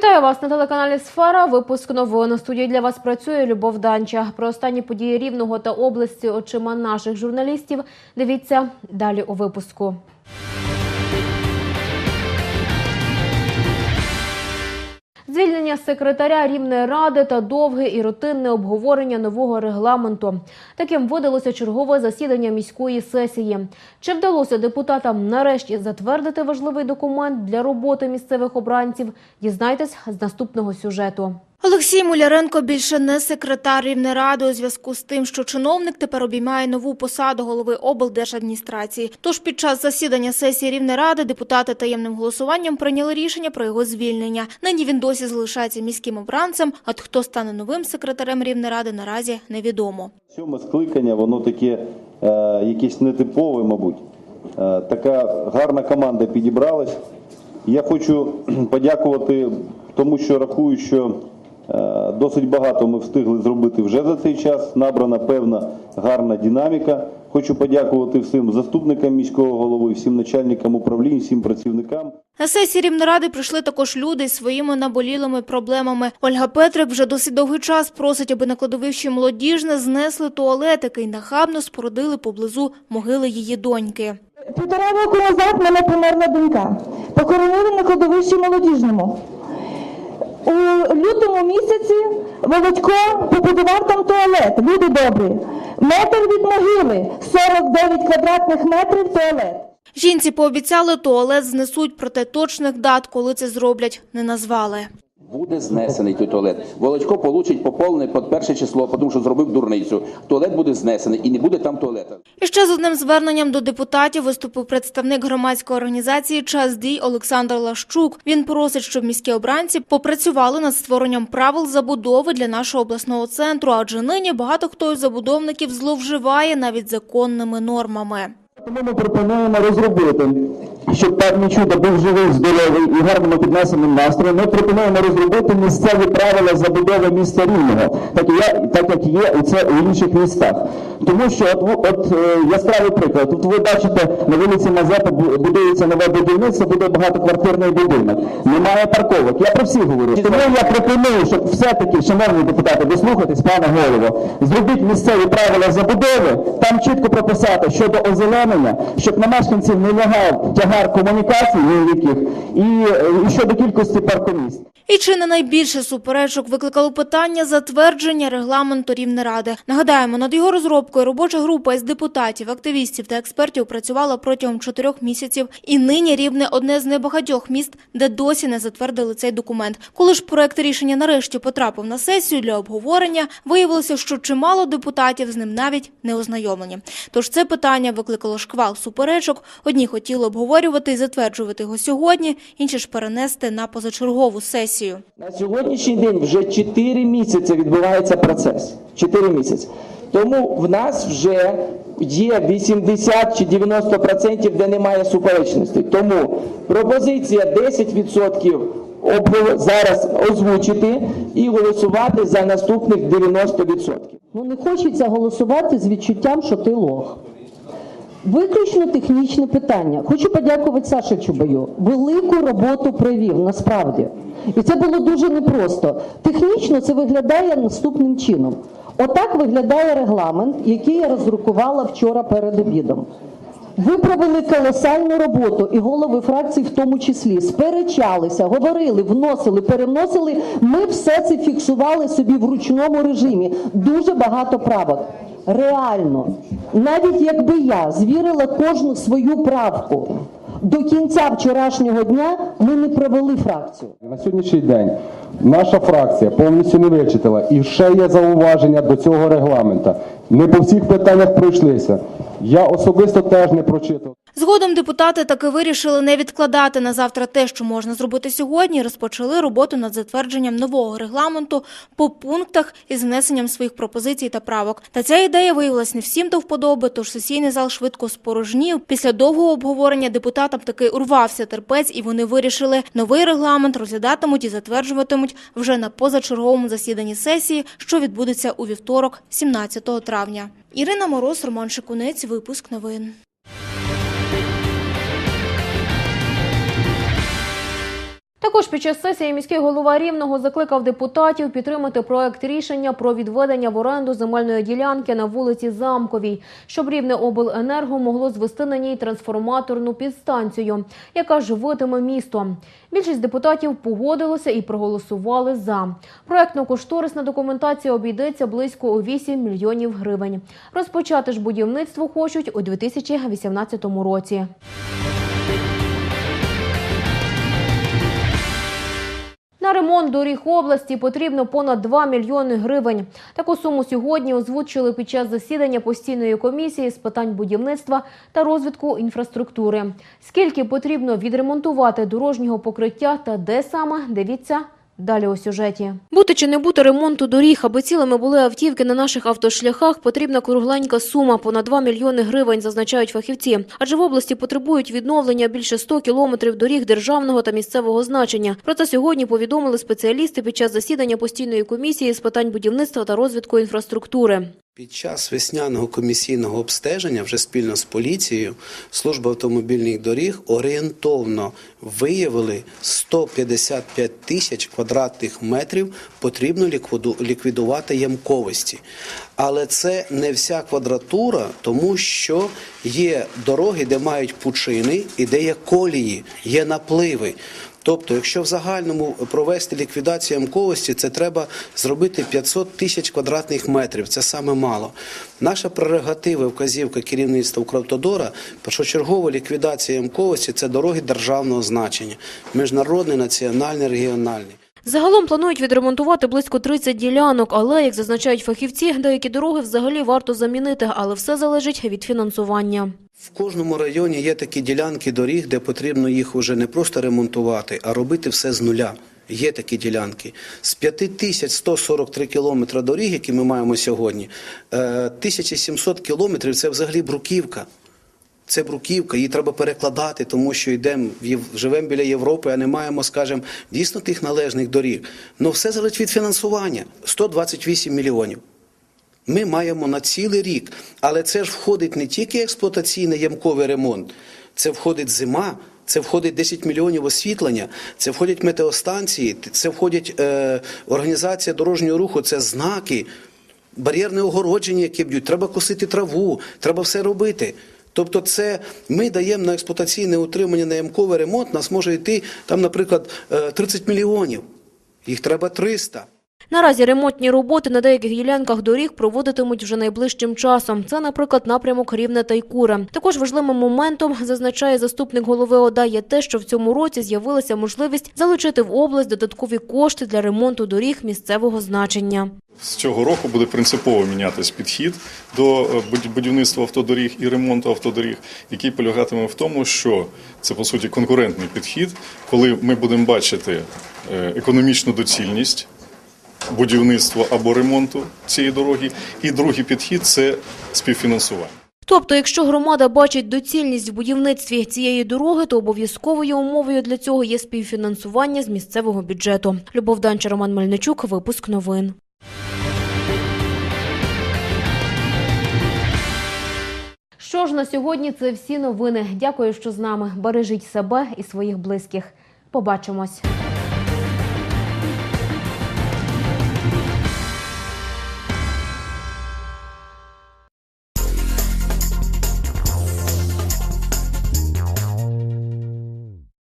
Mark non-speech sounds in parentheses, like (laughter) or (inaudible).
Вітаю вас на телеканалі Сфера. Випуск новин. Студії для вас працює Любов Данча. Про останні події Рівного та області очима наших журналістів. Дивіться далі у випуску. Звільнення секретаря рівної ради та довге і рутинне обговорення нового регламенту. Таким видалося чергове засідання міської сесії. Чи вдалося депутатам нарешті затвердити важливий документ для роботи місцевих обранців? Дізнайтесь з наступного сюжету. Олексій Муляренко більше не секретар Рівнеради у зв'язку з тим, що чиновник тепер обіймає нову посаду голови облдержадміністрації. Тож під час засідання сесії Рівнеради депутати таємним голосуванням прийняли рішення про його звільнення. Нині він досі залишається міським обранцем. А хто стане новим секретарем Рівнеради, наразі невідомо. Сьоме скликання, воно таке е, якесь нетипове, мабуть. Е, така гарна команда підібралась. Я хочу (clears throat) подякувати тому, що рахую, що досить багато ми встигли зробити вже за цей час. Набрана певна гарна динаміка. Хочу подякувати всім заступникам міського голови, всім начальникам управлінь, всім працівникам. На сесії Рівнеради прийшли також люди з своїми наболілими проблемами. Ольга Петрик вже досить довгий час просить, аби на кладовищі молодіжне знесли туалет, який нахабно спорудили поблизу могили її доньки. Півтора року назад мене померла донька. Похоронили на кладовищі молодіжному. У лютому місяці Володько побудував там туалет. Люди добрі. Метр від могили, 49 квадратних метрів туалет. Жінці пообіцяли, туалет знесуть, проте точних дат, коли це зроблять, не назвали. Буде знесений той туалет. Володько получить поповне під перше число, тому що зробив дурницю. Туалет буде знесений і не буде там туалета. Ще з одним зверненням до депутатів виступив представник громадської організації «Час дій» Олександр Лащук. Він просить, щоб міські обранці попрацювали над створенням правил забудови для нашого обласного центру, адже нині багато хто із забудовників зловживає навіть законними нормами. Тому ми пропонуємо розробити, щоб певне чудо був живий, здоровий і гарному піднесеним настроєм. Ми пропонуємо розробити місцеві правила забудови міста Рівного, так, я, так як є і це у інших містах. Тому що от, от е, яскравий приклад. Тут ви бачите, на вулиці Мазепи бу- будується нове будівництво, буде багатоквартирний будинок. Немає парковок. Я про всіх говорю. Тому я пропоную, щоб все-таки, шановні депутати, дослухайтесь, пане голово, зробіть місцеві правила забудови, там чітко прописати щодо озеленення, щоб на мешканців не лягав тягар комунікацій великих і, і щодо кількості паркомісць. І чи не найбільше суперечок викликало питання затвердження регламенту Рівнеради? Нагадаємо, над його розробкою робоча група із депутатів, активістів та експертів працювала протягом чотирьох місяців. І нині Рівне одне з небагатьох міст, де досі не затвердили цей документ. Коли ж проект рішення нарешті потрапив на сесію для обговорення, виявилося, що чимало депутатів з ним навіть не ознайомлені. Тож це питання викликало шквал суперечок. Одні хотіли обговорювати і затверджувати його сьогодні, інші ж перенести на позачергову сесію. На сьогоднішній день вже 4 місяці відбувається процес. 4 місяці. Тому в нас вже є 80 чи 90%, де немає суперечностей. Тому пропозиція 10% обго- зараз озвучити і голосувати за наступних 90%. Ну не хочеться голосувати з відчуттям, що ти лох. Виключно технічне питання. Хочу подякувати Саші Чубаю. Велику роботу провів насправді. І це було дуже непросто. Технічно це виглядає наступним чином. Отак виглядає регламент, який я роздрукувала вчора перед обідом. Ви провели колосальну роботу, і голови фракцій в тому числі сперечалися, говорили, вносили, переносили. Ми все це фіксували собі в ручному режимі. Дуже багато правок. Реально, навіть якби я звірила кожну свою правку до кінця вчорашнього дня, ми не провели фракцію. На сьогоднішній день наша фракція повністю не вичитала і ще є зауваження до цього регламента. Не по всіх питаннях пройшлися. Я особисто теж не прочитав. Згодом депутати таки вирішили не відкладати на завтра те, що можна зробити сьогодні, і розпочали роботу над затвердженням нового регламенту по пунктах із внесенням своїх пропозицій та правок. Та ця ідея виявилась не всім до вподоби, тож сесійний зал швидко спорожнів. Після довгого обговорення депутатам таки урвався терпець, і вони вирішили новий регламент розглядатимуть і затверджуватимуть вже на позачерговому засіданні сесії, що відбудеться у вівторок, 17 травня. Ірина Мороз, Роман Шикунець, випуск новин. Також під час сесії міський голова Рівного закликав депутатів підтримати проект рішення про відведення в оренду земельної ділянки на вулиці Замковій, щоб Рівне обленерго могло звести на ній трансформаторну підстанцію, яка живитиме місто. Більшість депутатів погодилося і проголосували за. Проектно-кошторисна документація обійдеться близько у 8 мільйонів гривень. Розпочати ж будівництво хочуть у 2018 році. На ремонт доріг області потрібно понад 2 мільйони гривень. Таку суму сьогодні озвучили під час засідання постійної комісії з питань будівництва та розвитку інфраструктури. Скільки потрібно відремонтувати дорожнього покриття та де саме, дивіться далі у сюжеті. Бути чи не бути ремонту доріг, аби цілими були автівки на наших автошляхах, потрібна кругленька сума – понад 2 мільйони гривень, зазначають фахівці. Адже в області потребують відновлення більше 100 кілометрів доріг державного та місцевого значення. Про це сьогодні повідомили спеціалісти під час засідання постійної комісії з питань будівництва та розвитку інфраструктури. Під час весняного комісійного обстеження вже спільно з поліцією служба автомобільних доріг орієнтовно виявили 155 тисяч квадратних метрів потрібно ліквіду- ліквідувати ямковості. Але це не вся квадратура, тому що є дороги, де мають пучини і де є колії, є напливи. Тобто, якщо в загальному провести ліквідацію ямковості, це треба зробити 500 тисяч квадратних метрів. Це саме мало. Наша прерогатива, вказівка керівництва Укравтодора, першочергова ліквідація ямковості це дороги державного значення, міжнародний, національний, регіональні. Загалом планують відремонтувати близько 30 ділянок, але, як зазначають фахівці, деякі дороги взагалі варто замінити, але все залежить від фінансування. В кожному районі є такі ділянки доріг, де потрібно їх уже не просто ремонтувати, а робити все з нуля. Є такі ділянки. З 5143 кілометра доріг, які ми маємо сьогодні, е, 1700 кілометрів – це взагалі бруківка. Це бруківка, її треба перекладати, тому що йдемо, живемо біля Європи, а не маємо, скажімо, дійсно тих належних доріг. Ну все залежить від фінансування. 128 мільйонів. Ми маємо на цілий рік, але це ж входить не тільки експлуатаційний ямковий ремонт, це входить зима, це входить 10 мільйонів освітлення, це входять метеостанції, це входить е, організація дорожнього руху, це знаки, бар'єрне огородження, яке б'ють, треба косити траву, треба все робити. Тобто, це ми даємо на експлуатаційне утримання на ямковий ремонт, нас може йти там, наприклад, е, 30 мільйонів. Їх треба 300. Наразі ремонтні роботи на деяких ділянках доріг проводитимуть вже найближчим часом. Це, наприклад, напрямок Рівне та Ікура. Також важливим моментом, зазначає заступник голови ОДА, є те, що в цьому році з'явилася можливість залучити в область додаткові кошти для ремонту доріг місцевого значення. З цього року буде принципово мінятись підхід до е, будівництва автодоріг і ремонту автодоріг, який полягатиме в тому, що це по суті конкурентний підхід, коли ми будемо бачити е, економічну доцільність будівництва або ремонту цієї дороги. І другий підхід це співфінансування. Тобто, якщо громада бачить доцільність в будівництві цієї дороги, то обов'язковою умовою для цього є співфінансування з місцевого бюджету. Любов Данча, Роман Мельничук, випуск новин. Що ж на сьогодні це всі новини. Дякую, що з нами. Бережіть себе і своїх близьких. Побачимось.